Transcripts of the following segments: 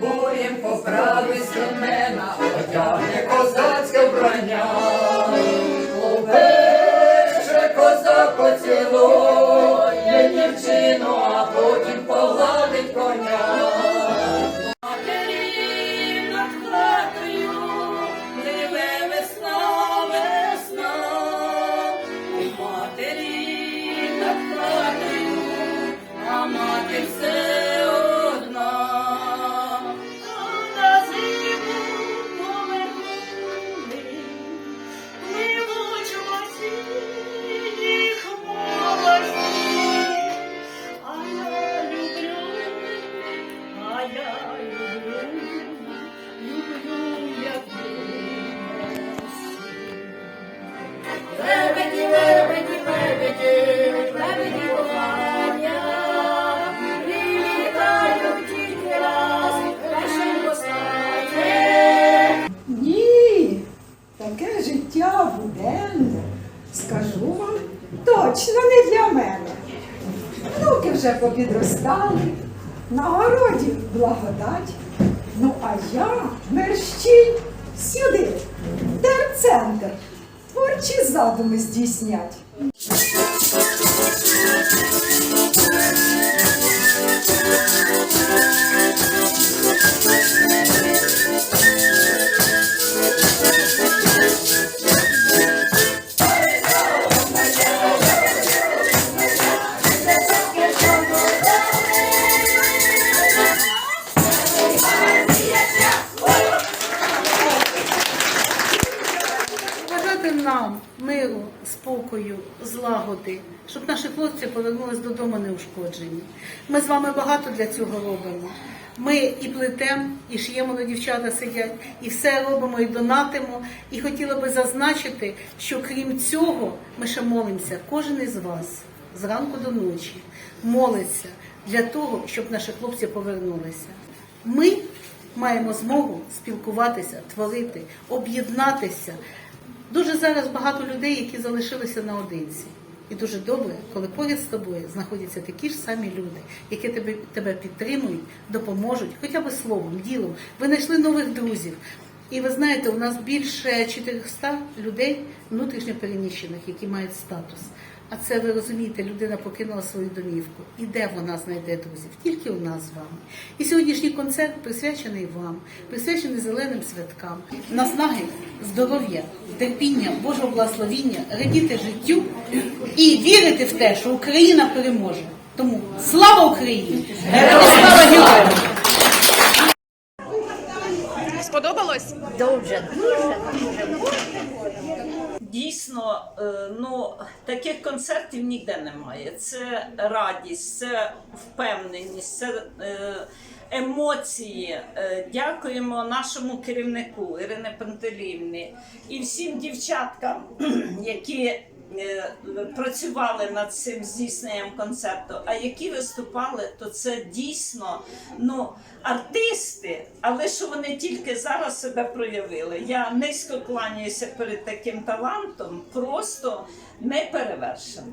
боєм поправи стремена, отягне козак. Скажу вам, точно не для мене. Внуки вже попідростали, на городі благодать. Ну а я мерщій сюди, терцентр, творчі задуми здійснять. Спокою, злагоди, щоб наші хлопці повернулись додому неушкоджені. Ми з вами багато для цього робимо. Ми і плетемо, і шиємо, де дівчата сидять, і все робимо, і донатимо. І хотіла би зазначити, що крім цього, ми ще молимося, кожен із вас зранку до ночі молиться для того, щоб наші хлопці повернулися. Ми маємо змогу спілкуватися, творити, об'єднатися. Дуже зараз багато людей, які залишилися наодинці. І дуже добре, коли поряд з тобою знаходяться такі ж самі люди, які тебе, тебе підтримують, допоможуть, хоча б словом, ділом. Ви знайшли нових друзів. І ви знаєте, у нас більше 400 людей внутрішньо переміщених, які мають статус. А це ви розумієте, людина покинула свою домівку. І де вона знайде друзів? Тільки у нас з вами. І сьогоднішній концерт присвячений вам, присвячений зеленим святкам. Наснаги, здоров'я, терпіння, Божого благословіння, радіти життю і вірити в те, що Україна переможе. Тому слава Україні! Слава героям! Сподобалось? Дуже, дуже, дуже. Дійсно, е, ну таких концертів ніде немає. Це радість, це впевненість, це е, емоції. Е, Дякуємо нашому керівнику Ірини Пантелівні і всім дівчаткам, які працювали над цим здійсненням концерту. А які виступали, то це дійсно ну, артисти, але що вони тільки зараз себе проявили. Я низько кланяюся перед таким талантом, просто не перевершено.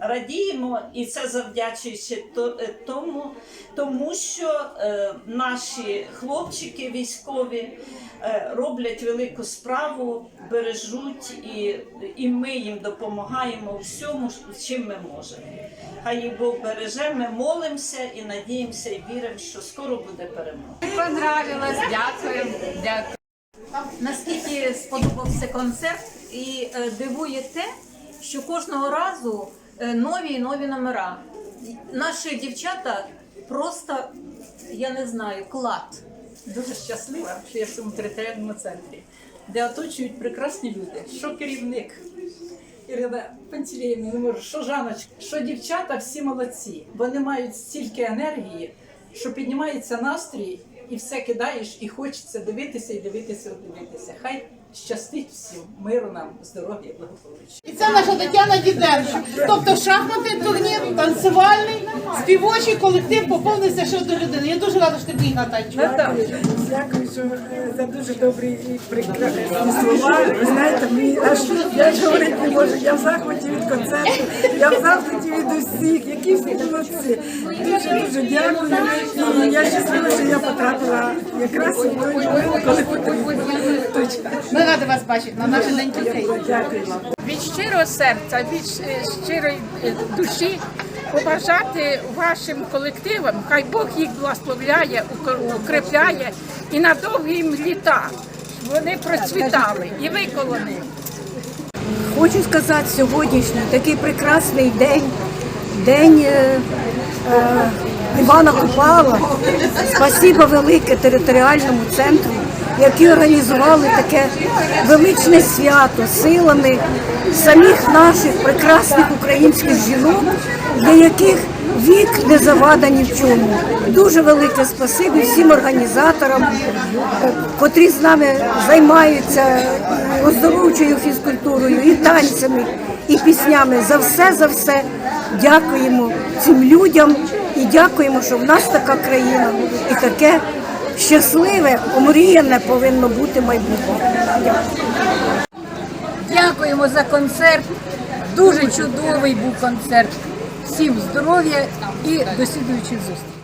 Радіємо, і це завдячуючи е, тому, тому що е, наші хлопчики військові е, роблять велику справу, бережуть, і, і ми їм допомагаємо всьому, чим ми можемо. Хай Бог береже, ми молимося і надіємося, і віримо, що скоро буде перемога. Понравилось, дякую. Дякую. Наскільки сподобався концерт і дивує те, що кожного разу нові і нові номера. Наші дівчата просто, я не знаю, клад. дуже щаслива, що я в цьому територіальному центрі, де оточують прекрасні люди, що керівник Ірина Пантелеївна, не можу, що Жаночка, що дівчата, всі молодці. Вони мають стільки енергії, що піднімається настрій, і все кидаєш, і хочеться дивитися і дивитися, і дивитися. Хай щастить всім, миру нам, здоров'я, благополуччя. І це наша Тетяна Діденко. Тобто шахматний турнір, танцювальний, співочий колектив поповнився ще до людини. Я дуже рада, що ти приїхала, Танечко. Дякую що, е, за дуже добрі і прекрасні слова. Ви знаєте, мені аж я ж говорити не можу. Я в захваті від концерту, я в захваті від усіх, які всі молодці. Дуже дуже дякую. І я щаслива, що я потрапила якраз у той момент, коли потрібно. Вас бачити на наші день дітей. від щирого серця, від щирої е, душі побажати вашим колективам, хай Бог їх благословляє, укр- укріпляє і на довгі їм літа, вони процвітали і ви коло них. Хочу сказати сьогоднішній такий прекрасний день, день е, е, Івана Купала. Спасибо велике територіальному центру, які організували таке величне свято силами самих наших прекрасних українських жінок, для яких вік не завада ні в чому. Дуже велике спасибі всім організаторам, котрі з нами займаються оздоровчою фізкультурою, і танцями, і піснями. За все, за все дякуємо цим людям і дякуємо, що в нас така країна і таке щасливе, омріяне повинно бути майбутнє. Дякуємо за концерт. Дуже чудовий був концерт. Всім здоров'я і до слідуючих зустрічей.